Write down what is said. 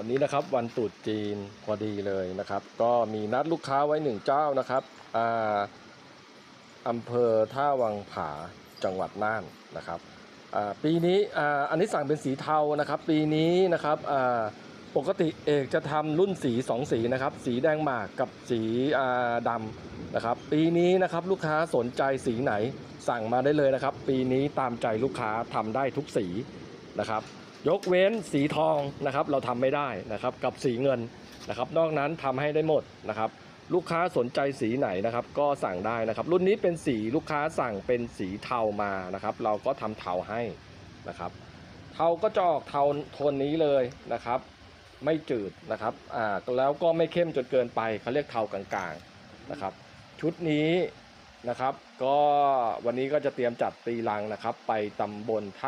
วันนี้นะครับวันตรุษจีนพอดีเลยนะครับ ก็มีนัดลูกค้าไว้หนึ่งเจ้านะครับอ่าอำเภอท่าวังผาจังหวัดน่านนะครับอ่าปีนี้อ่าอันนี้สั่งเป็นสีเทานะครับ ปีนี้นะครับอ่าปกติเอกจะทำรุ่นสีสองสีนะครับ สีแดงหมากกับสีอ่าดำนะครับ ปีนี้นะครับลูกค้าสนใจสีไหนสั่งมาได้เลยนะครับ ปีนี้ตามใจลูกค้าทำได้ทุกสีนะครับ ยกเว้นสีทองนะครับเราทำไม่ได้นะครับกับสีเงินนะครับนอกนั้นทำให้ได้หมดนะครับลูกค้าสนใจสีไหนนะครับก็สั่งได้นะครับ รุ่นนี้เป็นสีลูกค้าสั่งเป็นสีเทามานะครับ เราก็ทำเทาให้นะครับ เทาก็จะออกเทาโทนนี้เลยนะครับ ไม่จืดนะครับอ่าแล้วก็ไม่เข้มจนเกินไปเขาเรียกเทากลางๆนะครับ ชุดนี้นะครับ ก็วันนี้ก็จะเตรียมจัดตีลังนะครับ ไปตำบลท่า